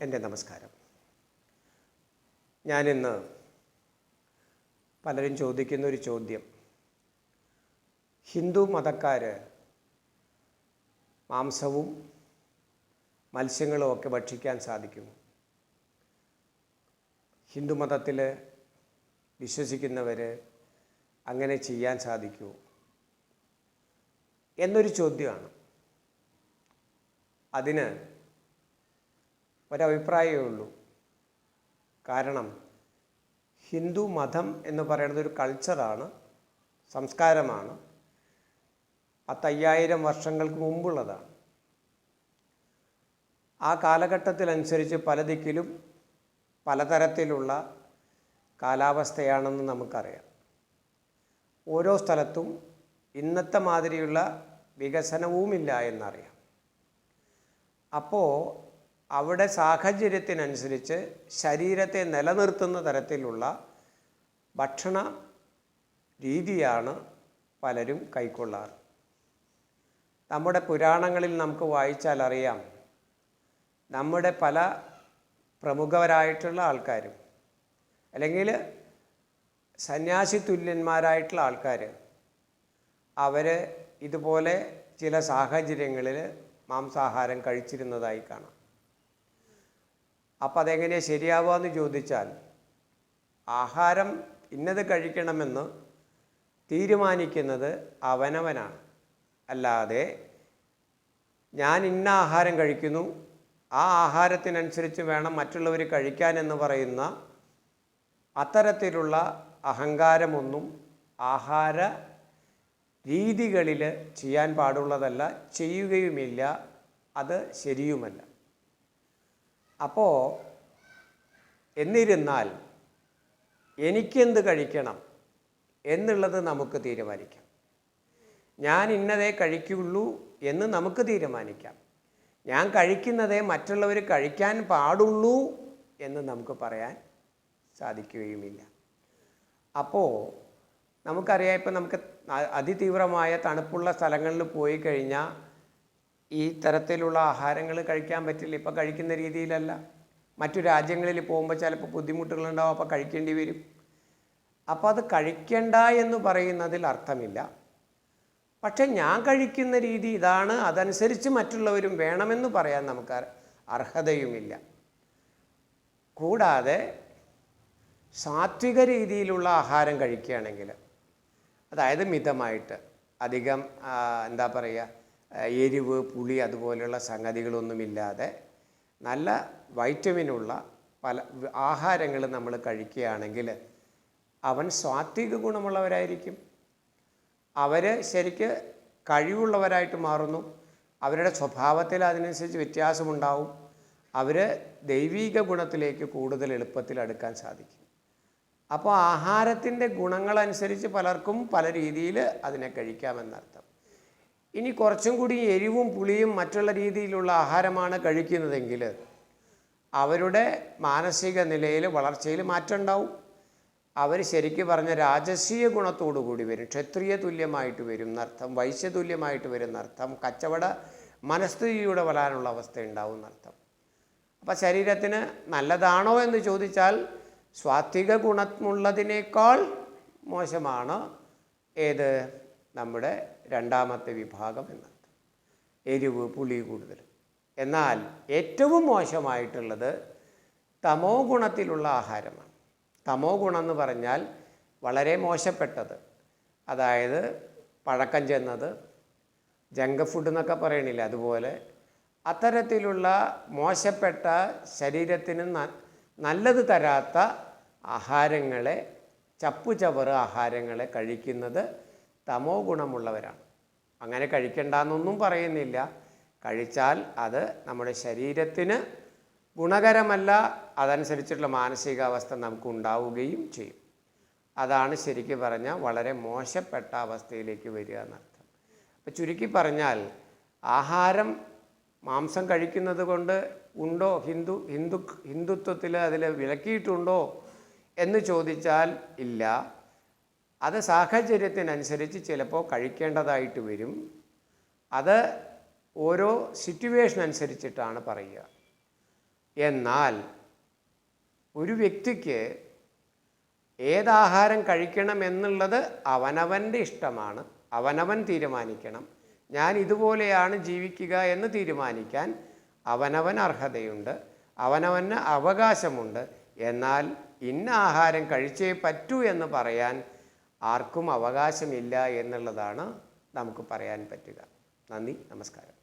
എന്റെ നമസ്കാരം. ഞാനിന്ന് പലരും ചോദിക്കുന്ന ഒരു ചോദ്യം. ഹിന്ദു മതക്കാർ മാംസവും മത്സ്യങ്ങളും ഒക്കെ ഭക്ഷിക്കാൻ സാധിക്കുമോ? ഹിന്ദു മതത്തിൽ വിശ്വസിക്കുന്നവർ അങ്ങനെ ചെയ്യാൻ സാധിക്കുമോ? എന്നൊരു ചോദ്യമാണ്. അതിന് ഒരഭിപ്രായമേ ഉള്ളൂ. കാരണം ഹിന്ദു മതം എന്ന് പറയുന്നത് ഒരു കൾച്ചറാണ് സംസ്കാരമാണ്. പത്തയ്യായിരം വർഷങ്ങൾക്ക് മുമ്പുള്ളതാണ്. ആ കാലഘട്ടത്തിലനുസരിച്ച് പല ദിക്കിലും പലതരത്തിലുള്ള കാലാവസ്ഥയാണെന്ന് നമുക്കറിയാം. ഓരോ സ്ഥലത്തും ഇന്നത്തെ മാതിരിയുള്ള വികസനവുമില്ല എന്നറിയാം. അപ്പോൾ അവിടെ സാഹചര്യത്തിനനുസരിച്ച് ശരീരത്തെ നിലനിർത്തുന്ന തരത്തിലുള്ള ഭക്ഷണ രീതിയാണ് പലരും കൈക്കൊള്ളാറ്. നമ്മുടെ പുരാണങ്ങളിൽ നമുക്ക് വായിച്ചാൽ അറിയാം നമ്മുടെ പല പ്രമുഖരായിട്ടുള്ള ആൾക്കാരും അല്ലെങ്കിൽ സന്യാസി തുല്യന്മാരായിട്ടുള്ള ആൾക്കാർ അവർ ഇതുപോലെ ചില സാഹചര്യങ്ങളിൽ മാംസാഹാരം കഴിച്ചിരുന്നതായി കാണാം. അപ്പോൾ അതെങ്ങനെയാണ് ശരിയാവുക എന്ന് ചോദിച്ചാൽ ആഹാരം ഇന്നത് കഴിക്കണമെന്ന് തീരുമാനിക്കുന്നത് അവനവനാണ്. അല്ലാതെ ഞാൻ ഇന്ന ആഹാരം കഴിക്കുന്നു ആ ആഹാരത്തിനനുസരിച്ച് വേണം മറ്റുള്ളവർ കഴിക്കാൻ എന്ന് പറയുന്ന അത്തരത്തിലുള്ള അഹങ്കാരമൊന്നും ആഹാര രീതികളിൽ ചെയ്യാൻ പാടുള്ളതല്ല ചെയ്യുകയുമില്ല അത് ശരിയുമല്ല. അപ്പോൾ എന്നിരുന്നാൽ എനിക്കെന്ത് കഴിക്കണം എന്നുള്ളത് നമുക്ക് തീരുമാനിക്കാം. ഞാൻ ഇന്നതേ കഴിക്കുള്ളൂ എന്ന് നമുക്ക് തീരുമാനിക്കാം. ഞാൻ കഴിക്കുന്നതേ മറ്റുള്ളവർ കഴിക്കാൻ പാടുള്ളൂ എന്ന് നമുക്ക് പറയാൻ സാധിക്കുകയുമില്ല. അപ്പോൾ നമുക്കറിയാം ഇപ്പം നമുക്ക് അതിതീവ്രമായ തണുപ്പുള്ള സ്ഥലങ്ങളിൽ പോയി കഴിഞ്ഞാൽ ഈ തരത്തിലുള്ള ആഹാരങ്ങൾ കഴിക്കാൻ പറ്റില്ല. ഇപ്പം കഴിക്കുന്ന രീതിയിലല്ല. മറ്റു രാജ്യങ്ങളിൽ പോകുമ്പോൾ ചിലപ്പോൾ ബുദ്ധിമുട്ടുകളുണ്ടാവും അപ്പോൾ കഴിക്കേണ്ടി വരും. അപ്പോൾ അത് കഴിക്കണ്ട എന്ന് പറയുന്നതിൽ അർത്ഥമില്ല. പക്ഷെ ഞാൻ കഴിക്കുന്ന രീതി ഇതാണ്. അതനുസരിച്ച് മറ്റുള്ളവരും വേണമെന്ന് പറയാൻ നമുക്ക് അർഹതയുമില്ല. കൂടാതെ സാത്വിക രീതിയിലുള്ള ആഹാരം കഴിക്കുകയാണെങ്കിൽ അതായത് മിതമായിട്ട് അധികം എന്താ പറയുക എരിവ് പുളി അതുപോലെയുള്ള സംഗതികളൊന്നുമില്ലാതെ നല്ല വൈറ്റമിനുള്ള പല ആഹാരങ്ങൾ നമ്മൾ കഴിക്കുകയാണെങ്കിൽ അവൻ സ്വാത്വിക ഗുണമുള്ളവരായിരിക്കും. അവർ ശരിക്ക് കഴിവുള്ളവരായിട്ട് മാറുന്നു. അവരുടെ സ്വഭാവത്തിൽ അതിനനുസരിച്ച് വ്യത്യാസമുണ്ടാവും. അവർ ദൈവീക ഗുണത്തിലേക്ക് കൂടുതൽ എളുപ്പത്തിൽ അടുക്കാൻ സാധിക്കും. അപ്പോൾ ആഹാരത്തിന്റെ ഗുണങ്ങളനുസരിച്ച് പലർക്കും പല രീതിയിൽ അതിനെ കഴിക്കാമെന്നർത്ഥം. ഇനി കുറച്ചും കൂടി എരിവും പുളിയും മറ്റുള്ള രീതിയിലുള്ള ആഹാരമാണ് കഴിക്കുന്നതെങ്കിൽ അവരുടെ മാനസിക നിലയിൽ വളർച്ചയിൽ മാറ്റം ഉണ്ടാവും. അവർ ശരിക്കും പറഞ്ഞ രാജസീയ ഗുണത്തോടു കൂടി വരും. ക്ഷത്രിയ തുല്യമായിട്ട് വരും എന്നർത്ഥം വൈശ്യ തുല്യമായിട്ട് വരും എന്നർത്ഥം കച്ചവട മനസ്ഥിതിയുടെ വളരാനുള്ള അവസ്ഥ ഉണ്ടാവും എന്നർത്ഥം. അപ്പം ശരീരത്തിന് നല്ലതാണോ എന്ന് ചോദിച്ചാൽ സ്വാത്വിക ഗുണമുള്ളതിനേക്കാൾ മോശമാണ്. ഏത്? നമ്മുടെ രണ്ടാമത്തെ വിഭാഗം എന്നത്. എരിവ് പുളി കൂടുതൽ. എന്നാൽ ഏറ്റവും മോശമായിട്ടുള്ളത് തമോ ഗുണത്തിലുള്ള ആഹാരമാണ്. തമോ ഗുണം എന്ന് പറഞ്ഞാൽ വളരെ മോശപ്പെട്ടത്. അതായത് പഴക്കം ചെന്നത് ജങ്ക് ഫുഡ് എന്നൊക്കെ പറയണില്ല അതുപോലെ. അത്തരത്തിലുള്ള മോശപ്പെട്ട ശരീരത്തിന് നല്ലത് തരാത്ത ആഹാരങ്ങളെ ചപ്പുചവറ് ആഹാരങ്ങളെ കഴിക്കുന്നത് തമോ ഗുണമുള്ളവരാണ്. അങ്ങനെ കഴിക്കണ്ടെന്നൊന്നും പറയുന്നില്ല. കഴിച്ചാൽ അത് നമ്മുടെ ശരീരത്തിന് ഗുണകരമല്ല. അതനുസരിച്ചുള്ള മാനസികാവസ്ഥ നമുക്ക് ഉണ്ടാവുകയും ചെയ്യും. അതാണ് ശരിക്കും പറഞ്ഞാൽ വളരെ മോശപ്പെട്ട അവസ്ഥയിലേക്ക് വരിക എന്നർത്ഥം. അപ്പം ചുരുക്കി പറഞ്ഞാൽ ആഹാരം മാംസം കഴിക്കുന്നത് കൊണ്ട് ഉണ്ടോ? ഹിന്ദു ഹിന്ദു ഹിന്ദുത്വത്തിൽ അതിൽ വിലക്കിയിട്ടുണ്ടോ? എന്ന് ചോദിച്ചാൽ ഇല്ല. അത് സാഹചര്യത്തിനനുസരിച്ച് ചിലപ്പോൾ കഴിക്കേണ്ടതായിട്ട് വരും. അത് ഓരോ സിറ്റുവേഷൻ അനുസരിച്ചിട്ടാണ് പറയുക. എന്നാൽ ഒരു വ്യക്തിക്ക് ഏതാഹാരം കഴിക്കണം എന്നുള്ളത് അവനവന്റെ ഇഷ്ടമാണ്. അവനവൻ തീരുമാനിക്കണം. ഞാൻ ഇതുപോലെയാണ് ജീവിക്കുക എന്ന് തീരുമാനിക്കാൻ അവനവൻ അർഹതയുണ്ട്. അവനവന് അവകാശമുണ്ട്. എന്നാൽ ഇന്ന ആഹാരം കഴിച്ചേ പറ്റൂ എന്ന് പറയാൻ ആർക്കും അവകാശമില്ല എന്നുള്ളതാണ് നമുക്ക് പറയാൻ പറ്റുക. നന്ദി നമസ്കാരം.